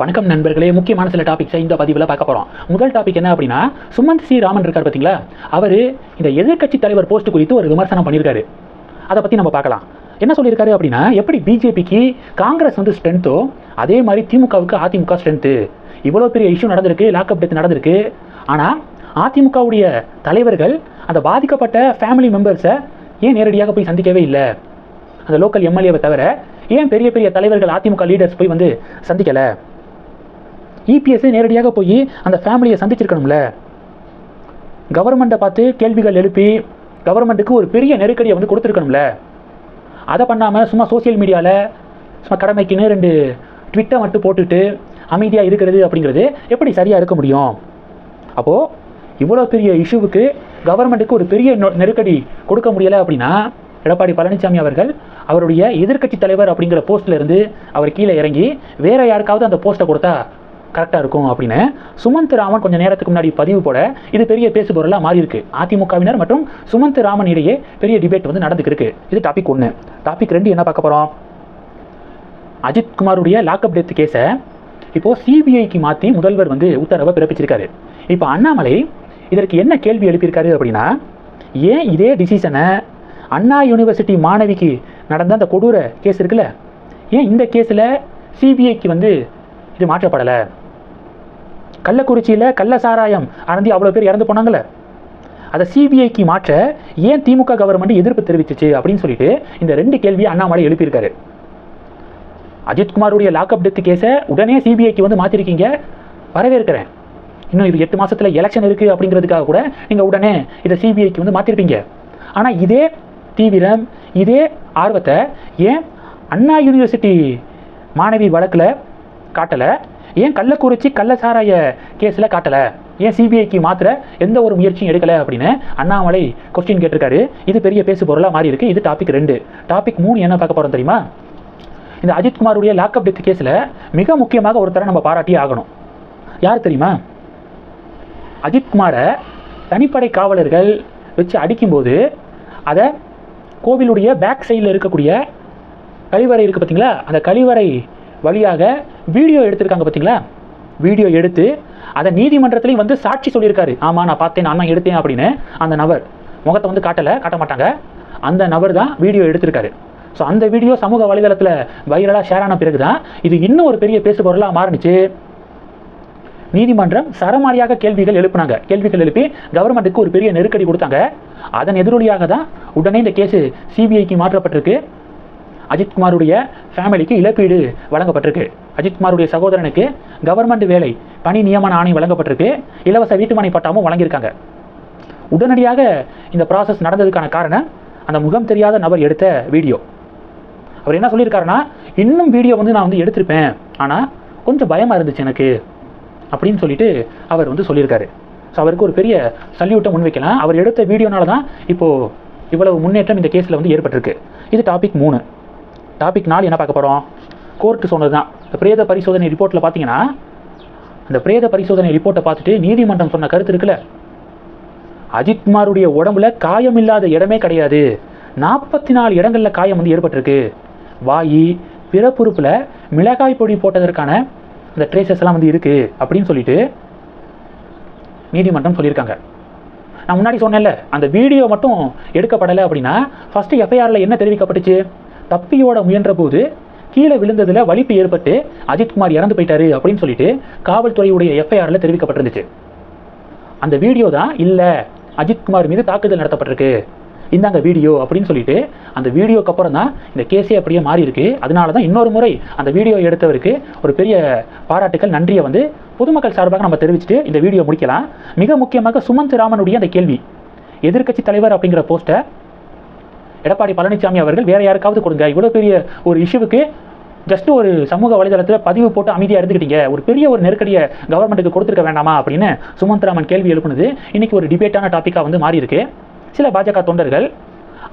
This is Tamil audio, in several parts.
வணக்கம் நண்பர்களே முக்கியமான சில டாபிக்ஸை இந்த பதிவில் பார்க்க போகிறோம் முதல் டாபிக் என்ன அப்படின்னா சுமந்த் சி. ராமன் இருக்கார் பார்த்தீங்களா? அவர் இந்த எதிர்க்கட்சி தலைவர் போஸ்ட் குறித்து ஒரு விமர்சனம் பண்ணியிருக்காரு. அதை பற்றி நம்ம பார்க்கலாம். என்ன சொல்லியிருக்காரு அப்படின்னா எப்படி பிஜேபிக்கு காங்கிரஸ் வந்து ஸ்ட்ரென்த்தோ அதே மாதிரி திமுகவுக்கு அதிமுக ஸ்ட்ரென்த்து இவ்வளோ பெரிய இஷ்யூ நடந்திருக்கு லாக்அப் டெத் நடந்திருக்கு. ஆனால் அதிமுகவுடைய தலைவர்கள் அந்த பாதிக்கப்பட்ட ஃபேமிலி மெம்பர்ஸை ஏன் நேரடியாக போய் சந்திக்கவே இல்லை? அந்த லோக்கல் எம்எல்ஏவை தவிர ஏன் பெரிய பெரிய தலைவர்கள் அதிமுக லீடர்ஸ் போய் வந்து சந்திக்கலை? இபிஎஸ் நேரடியாக போய் அந்த ஃபேமிலியை சந்திச்சிருக்கணும்ல. கவர்மெண்ட்டை பார்த்து கேள்விகள் எழுப்பி கவர்மெண்ட்டுக்கு ஒரு பெரிய நெருக்கடியை வந்து கொடுத்துருக்கணும்ல. அதை பண்ணாமல் சும்மா சோஷியல் மீடியாவில் சும்மா கடமைக்குன்னு ரெண்டு ட்விட்டை மட்டும் போட்டுட்டு அமைதியாக இருக்கிறது அப்படிங்கிறது எப்படி சரியாக இருக்க முடியும்? அப்போது இவ்வளோ பெரிய இஷ்யூவுக்கு கவர்மெண்ட்டுக்கு ஒரு பெரிய நொ- நெருக்கடி கொடுக்க முடியலை அப்படின்னா எடப்பாடி பழனிசாமி அவர்கள் அவருடைய எதிர்க்கட்சி தலைவர் அப்படிங்கிற போஸ்ட்லேருந்து அவர் கீழே இறங்கி வேறு யாருக்காவது அந்த போஸ்ட்டை கொடுத்தா கரெக்டாக இருக்கும் அப்படின்னு சுமந்த் ராமன் கொஞ்சம் நேரத்துக்கு முன்னாடி பதிவு போட இது பெரிய பேசுபொருளாக மாறி இருக்கு. அதிமுகவினர் மற்றும் சுமந்த் ராமன் இடையே பெரிய டிபேட் வந்து நடந்துக்கிருக்கு இது டாபிக் ஒன்று டாபிக் ரெண்டு என்ன பார்க்க போகிறோம் அஜித்குமாருடைய லாக்அப் டெத் கேஸை இப்போது சிபிஐக்கு மாற்றி முதல்வர் வந்து உத்தரவை பிறப்பிச்சிருக்காரு. இப்போ அண்ணாமலை இதற்கு என்ன கேள்வி எழுப்பியிருக்காரு அப்படின்னா ஏன் இதே டிசிஷனை அண்ணா யூனிவர்சிட்டி மாணவிக்கு நடந்த அந்த கொடூர கேஸ் இருக்குல்ல? ஏன் இந்த கேஸில் சிபிஐக்கு வந்து இது மாற்றப்படலை? கள்ளக்குறிச்சியில் கள்ள சாராயம் அறந்தி அவ்வளோ பேர் இறந்து போனாங்கல்ல. அதை சிபிஐக்கு மாற்ற ஏன் திமுக கவர்மெண்ட் எதிர்ப்பு தெரிவிச்சிச்சு அப்படின்னு சொல்லிட்டு இந்த ரெண்டு கேள்வியை அண்ணாமலை எழுப்பியிருக்காரு. அஜித்குமாருடைய லாக்அப் டெத் கேஸை உடனே சிபிஐக்கு வந்து மாற்றிருக்கீங்க வரவேற்கிறேன். இன்னும் இது எட்டு மாதத்தில் எலெக்ஷன் இருக்குது அப்படிங்கிறதுக்காக கூட நீங்கள் உடனே இதை சிபிஐக்கு வந்து மாற்றிருப்பீங்க ஆனால் இதே தீவிரம் இதே ஆர்வத்தை ஏன் அண்ணா யூனிவர்சிட்டி மாணவி வழக்கில் காட்டலை? ஏன் கள்ளக்குறிச்சி கள்ளசாராய கேஸில் காட்டலை? ஏன் சிபிஐக்கு மாத்திர எந்த ஒரு முயற்சியும் எடுக்கலை அப்படின்னு அண்ணாமலை கொஸ்டின் கேட்டிருக்காரு. இது பெரிய பேசு பொருளாக மாறி இருக்கு. இது டாபிக் ரெண்டு. டாபிக் மூணு என்ன பார்க்க போகிறோம் தெரியுமா? இந்த அஜித்குமாருடைய லாக்அப் டெத் கேஸில் மிக முக்கியமாக ஒருத்தரை நம்ம பாராட்டியே ஆகணும். யார் தெரியுமா? அஜித்குமாரை தனிப்படை காவலர்கள் வச்சு அடிக்கும்போது அதை கோவிலுடைய பேக் சைடில் இருக்கக்கூடிய கழிவறை இருக்குது பார்த்தீங்களா அந்த கழிவறை வழியாக வீடியோ எடுத்திருக்காங்க பார்த்தீங்களா வீடியோ எடுத்து அதை நீதிமன்றத்திலையும் வந்து சாட்சி சொல்லியிருக்காரு. ஆமாம் நான் பார்த்தேன் நான் தான் எடுத்தேன் அப்படின்னு அந்த நபர். முகத்தை வந்து காட்டலை காட்ட மாட்டாங்க. அந்த நபர் தான் வீடியோ எடுத்திருக்காரு. ஸோ அந்த வீடியோ சமூக வலைதளத்தில் வைரலாக ஷேர் ஆன பிறகு தான் இது இன்னும் ஒரு பெரிய பேசு பொருளாக மாறுனுச்சு. நீதிமன்றம் சரமாரியாக கேள்விகள் எழுப்புனாங்க. கேள்விகள் எழுப்பி கவர்மெண்ட்டுக்கு ஒரு பெரிய நெருக்கடி கொடுத்தாங்க. அதன் எதிரொலியாக தான் உடனே இந்த கேஸு சிபிஐக்கு மாற்றப்பட்டிருக்கு. அஜித்குமாருடைய ஃபேமிலிக்கு இழப்பீடு வழங்கப்பட்டிருக்கு. அஜித்குமாருடைய சகோதரனுக்கு கவர்மெண்ட் வேலை பணி நியமன ஆணையம் வழங்கப்பட்டிருக்கு. இலவச வீட்டுமனை பட்டாமும் வழங்கியிருக்காங்க. உடனடியாக இந்த ப்ராசஸ் நடந்ததுக்கான காரணம் அந்த முகம் தெரியாத நபர் எடுத்த வீடியோ. அவர் என்ன சொல்லியிருக்காருன்னா இன்னும் வீடியோ வந்து நான் வந்து எடுத்திருப்பேன். ஆனால் கொஞ்சம் பயமாக இருந்துச்சு எனக்கு. அப்படின்னு சொல்லிட்டு அவர் வந்து சொல்லியிருக்காரு. ஸோ அவருக்கு ஒரு பெரிய சல்யூட்டை முன்வைக்கலாம். அவர் எடுத்த வீடியோனால தான் இப்போது இவ்வளவு முன்னேற்றம் இந்த கேஸில் வந்து ஏற்பட்டிருக்கு. இது டாபிக் மூணு. டாபிக் நாலு என்ன பார்க்க போகிறோம் கோர்ட்டு சொன்னது தான் இந்த பிரேத பரிசோதனை ரிப்போர்ட்டில் பார்த்தீங்கன்னா அந்த பிரேத பரிசோதனை ரிப்போர்ட்டை பார்த்துட்டு நீதிமன்றம் சொன்ன கருத்து இருக்குல்ல? அஜித்குமாருடைய உடம்புல காயம் இல்லாத இடமே கிடையாது. நாற்பத்தி நாலு இடங்களில் காயம் வந்து ஏற்பட்டிருக்கு. வாயி பிறப்புறுப்பில் மிளகாய் பொடி போட்டதற்கான அந்த ட்ரேசஸ் எல்லாம் வந்து இருக்குது அப்படின்னு சொல்லிட்டு நீதிமன்றம் சொல்லியிருக்காங்க. நான் முன்னாடி சொன்னேன்ல அந்த வீடியோ மட்டும் எடுக்கப்படலை அப்படின்னா ஃபஸ்ட்டு எஃப்ஐஆரில் என்ன தெரிவிக்கப்பட்டுச்சு? தப்பியோட முயன்ற போது கீழே விழுந்ததில் வலிப்பு ஏற்பட்டு அஜித்குமார் இறந்து போயிட்டாரு அப்படின்னு சொல்லிட்டு காவல்துறையுடைய எஃப்ஐஆரில் தெரிவிக்கப்பட்டிருந்துச்சு. அந்த வீடியோ தான் இல்லை அஜித்குமார் மீது தாக்குதல் நடத்தப்பட்டிருக்கு. இந்தாங்க வீடியோ அப்படின்னு சொல்லிட்டு அந்த வீடியோக்கு அப்புறம் தான் இந்த கேஸே அப்படியே மாறி இருக்கு அதனால தான் இன்னொரு முறை அந்த வீடியோ எடுத்தவருக்கு ஒரு பெரிய பாராட்டுக்கள் நன்றியை வந்து பொதுமக்கள் சார்பாக நம்ம தெரிவிச்சுட்டு இந்த வீடியோ முடிக்கலாம். மிக முக்கியமாக சுமந்த் ராமனுடைய அந்த கேள்வி எதிர்க்கட்சி தலைவர் அப்படிங்கிற போஸ்ட்டை எடப்பாடி பழனிசாமி அவர்கள் வேற யாருக்காவது கொடுங்க. இவ்வளோ பெரிய ஒரு இஷ்யூவுக்கு ஜஸ்ட் ஒரு சமூக வலைதளத்தில் பதிவு போட்டு அமைதியாக இருந்துக்கிட்டீங்க ஒரு பெரிய ஒரு நெருக்கடியை கவர்மெண்ட்டுக்கு கொடுத்துருக்க வேண்டாமா அப்படின்னு சுமந்திராமன் கேள்வி எழுப்புனது. இன்னைக்கு ஒரு டிபேட்டான டாப்பிக்காக வந்து மாறி இருக்கு சில பாஜக தொண்டர்கள்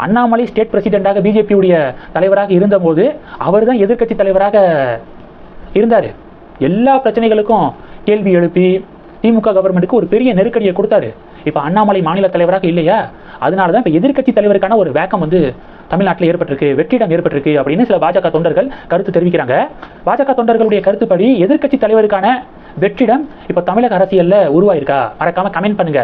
அண்ணாமலை ஸ்டேட் பிரசிடெண்ட்டாக பிஜேபியுடைய தலைவராக இருந்தபோது அவர் தான் எதிர்க்கட்சி தலைவராக இருந்தார். எல்லா பிரச்சனைகளுக்கும் கேள்வி எழுப்பி திமுக கவர்மெண்ட்டுக்கு ஒரு பெரிய நெருக்கடியை கொடுத்தாரு. இப்போ அண்ணாமலை மாநில தலைவராக இல்லையா? அதனால தான் இப்போ எதிர்க்கட்சி தலைவருக்கான ஒரு வேக்கம் வந்து தமிழ்நாட்டில் ஏற்பட்டிருக்கு வெற்றிடம் ஏற்பட்டிருக்கு அப்படின்னு சில பாஜக தொண்டர்கள் கருத்து தெரிவிக்கிறாங்க. பாஜக தொண்டர்களுடைய கருத்துப்படி எதிர்க்கட்சி தலைவருக்கான வெற்றிடம் இப்போ தமிழக அரசியலில் உருவாயிருக்கா? மறக்காம கமெண்ட் பண்ணுங்க.